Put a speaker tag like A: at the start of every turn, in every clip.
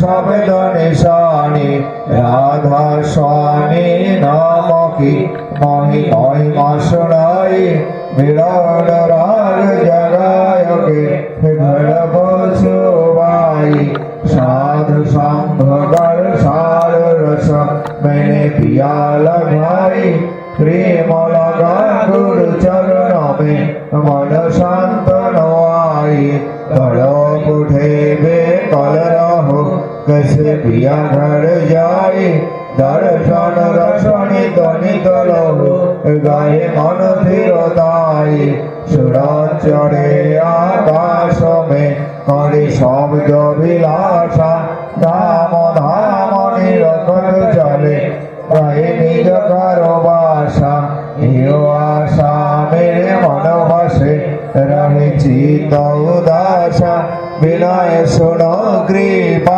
A: শব্দ নিশানি রাধা স্বামী নামকি মহি মহিমা শুনাই মিলন রাগ জগায়কে ঘর বসুবাই সাধু সংভগল সার রস মেনে পিয়াল ভাই প্রেম লগা গুরু চরণ মে মন শান্ত নয় তড়প উঠেবে কল કસ પ્રિયા ઘર જાય દર્શન રસણી ધનિત લહુ ગાય મન ધીરતાય સુરત ચડે આકાશ મે કરે શબ્દ વિલાસા ધામ ધામ નિરકત ચલે કહે નિજ કરો વાસા હિયો આશા મેરે મન વસે રહે ચિત ઉદાસા વિનય સુનો કૃપા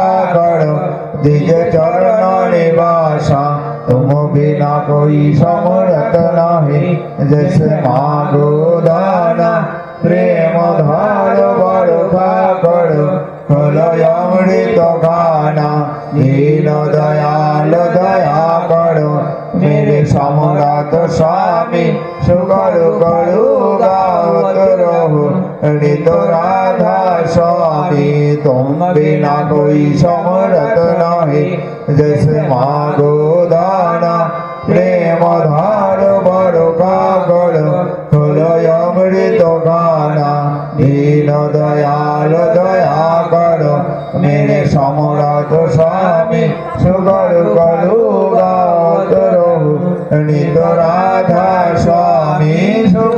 A: দ্বিজ চরণ বাসা, তুম বিনা কই সমরত নাহি জস মাগো দানা প্রেম ধার বড় কর খোলয় অমৃত গানা দীন দয়াল দয়া করো, মেরে সমরাত স্বামী, সুকর করু, গাওত রহু। नित राधा स्वामी तुम बिना कोई समरत नहीं जैसे मागो दाना प्रेम धार बड़ कागड़ हृदय अमृत गाना दीन दयाल दया करो मेरे सम्राट स्वामी सुगर करो गावत रहो नित राधा स्वामी सुगर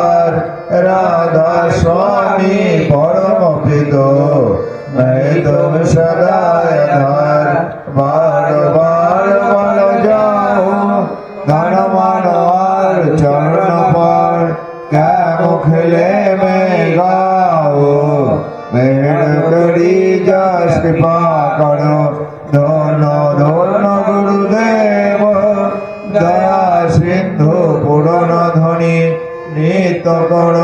A: কৃপা করো। ধন ধন গুরুদেব। দয়া সিন্ধু পুরন ধনী নিত কর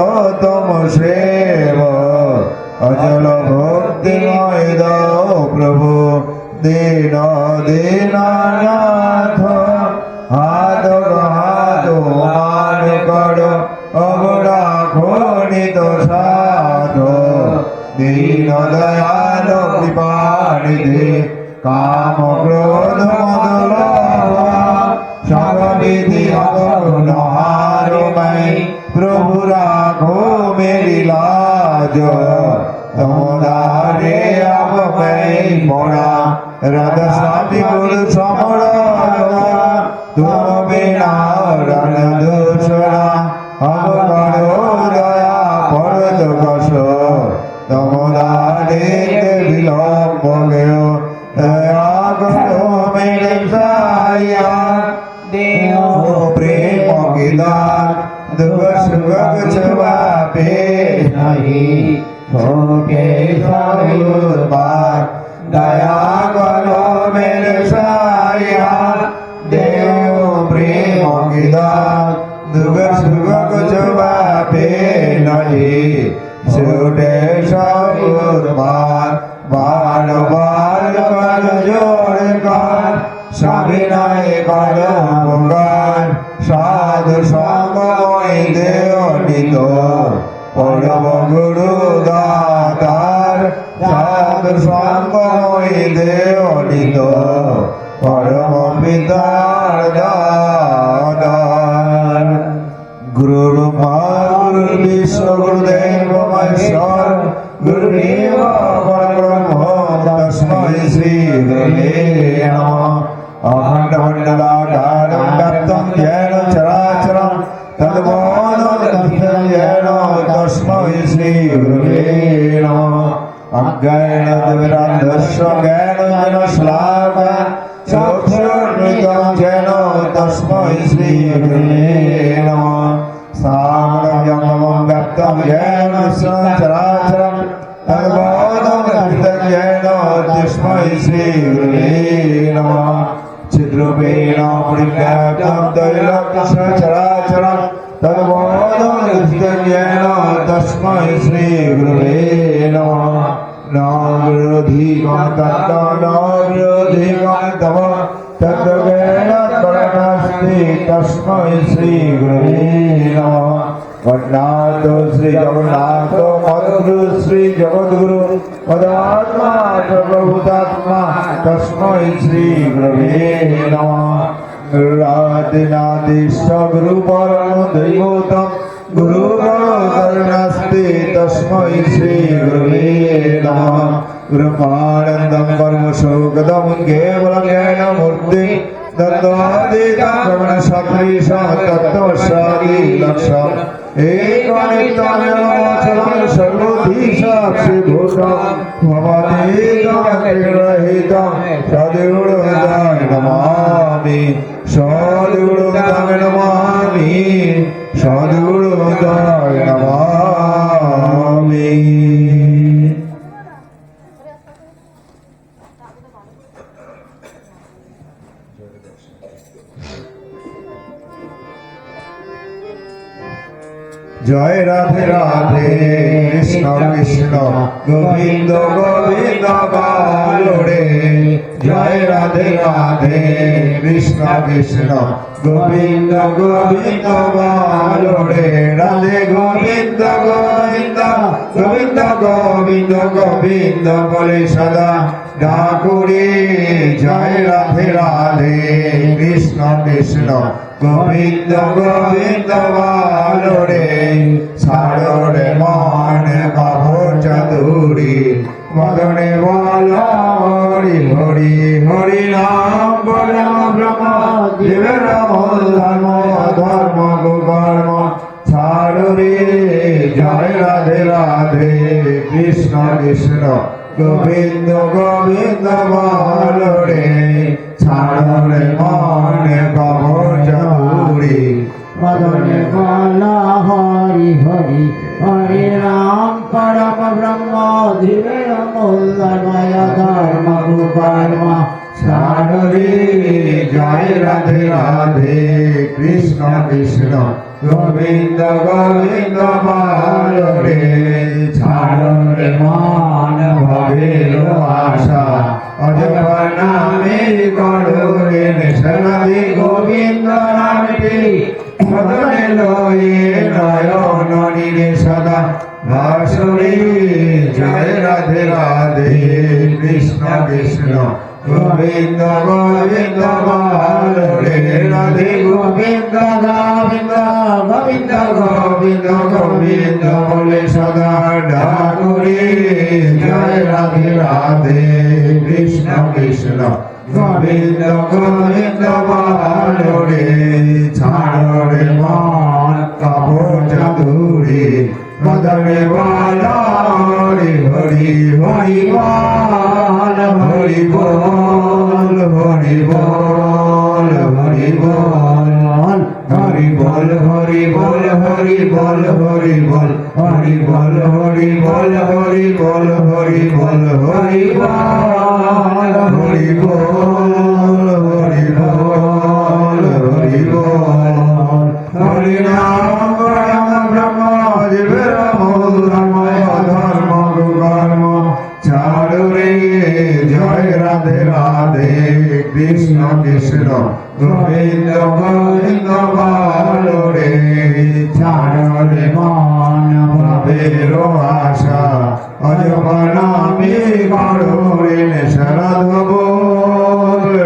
A: তম সেব। অজল ভক্তিময় দাও প্রভু। দিন দিন নাথ হাত দিলা তোমরারে আবই মোরা রাধা সাথী গুর সমর তুমি না রণ দোষরা দুর্গা সুখ জবাবে নহে সুডে সবুর বার বার বার জোর গান সাবিনয় কর গান সাধু সময় দেও নিল পরম গুরু দাতার সাধু সময় দেও নিল পরম পিতার দাতার ஆண்டவண்டலாடாடும் கர்த்தம் ஏழும் சராச்சரம் ததுபோதும் கர்த்தம் ஏழும் தஸ்ம விஸ்ரீ குருவேணோ அங்கைனது விராந்தஸ்வ கேனு ஸ்லாப சௌத்ரோன்மிகம் ஜேனோ தஸ்ம விஸ்ரீ குருவேணோ சாமரம் யமமம் கர்த்தம் ஏழு சராச்சரம் ததுபோதும் கர்த்தம் ஏழோ தஸ்ம விஸ்ரீ குருவே நம রূপেণ চরাচরম তদ্বোধন তস্মৈ শ্রীগুরুবে নমঃ নাগ্রধিকং তত্ত নাগ্রধিকং তম তদ্বেণ করণস্তি তস্মৈ শ্রীগুরুবে নমঃ वैनाथ श्री जगन्नाथ मधुगुरु श्री जगद्गुरु पदात्मा प्रभुतात्मा तस्मै श्री प्रभे नमः राधिनादिशगुरुपरं दैवतं गुरुगणकर्णास्ते तस्मै श्री गुरुवे नमः ब्रह्मानन्दं परमशोकदं केवलं मूर्ति তত্ত্বদিতাক্রমণ সক্রিয় তত্ত্বশালী লক্ষ একনিতানচরণ সর্বধিশাক্ষিভূত ভবানীরহিত সদেউড়দায় নমামি সদেউড়দায় নমামি সদেউড়দায় নমামি জয় রাধে রাধে, কৃষ্ণ কৃষ্ণ, গোবিন্দ গোবিন্দ বালোরে জয় রাধে রাধে, কৃষ্ণ কৃষ্ণ, গোবিন্দ গোবিন্দ বালোরে রাধে গোবিন্দ গোবিন্দ গোবিন্দ গোবিন্দ গোবিন্দ বলে সদা ডাকুরে। জয় রাধে রাধে, কৃষ্ণ কৃষ্ণ ગોવિંદ ગોવિંદ વાલો રે গোবিন্দ বলরে ছাড়রে মন বাবু চতুরি
B: মদনে বালা হরি হরি হরে রাম পরম ব্রহ্ম ধীরে মূল্যময় ধর্ম কর্ম
A: সাররে জয় রাধে রাধে কৃষ্ণ কৃষ্ণ। গোবিন্দ গোবিন্দ বালরে ছাড়রে মান, ভবের আশা অজপর নামে গড়রে সরদি গোবিন্দ নামটি মদনে লয়ে নয়ন নীরে সদা। ভাসুরে জয় রাধে রাধে, কৃষ্ণ কৃষ্ণ গোবিন্দ গোবিন্দ বালরে রাধে গোবিন্দ গোবিন্দ গোবিন্দ গোবিন্দ গোবিন্দ বলে সদা ডাকুরে জয় রাধে রাধে কৃষ্ণ কৃষ্ণ গোবিন্দ গোবিন্দ মন কাপড় চাদুরে মদনে বালা হরি হরি বল হরি বল হরি বল হরি বল হরি বল হরি বল হরি বল হরি বল হরি বল হরি বল হরি বল হরি বল হরি বল হরি বল কৃষ্ণ গোবিন্দ গোবিন্দ বালো রে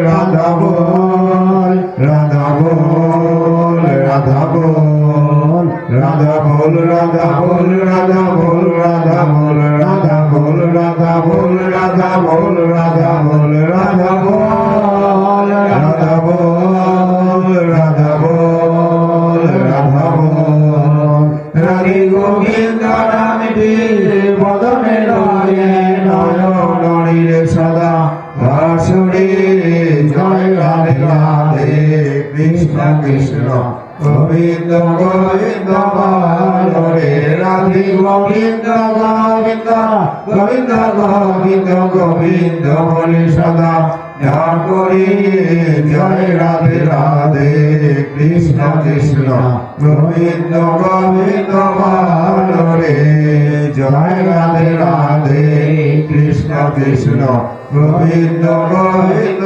A: রাধা বল রাধা বল রাধা বল রাধা বল রাধা বল রাধা গোবিন্দ গোবিন্দ গোবিন্দ বলে সদা ধ্যান করি জয় রাধে রাধে, কৃষ্ণ কৃষ্ণ, গোবিন্দ গোবিন্দ হরে জয় রাধে রাধে কৃষ্ণ কৃষ্ণ গোবিন্দ গোবিন্দ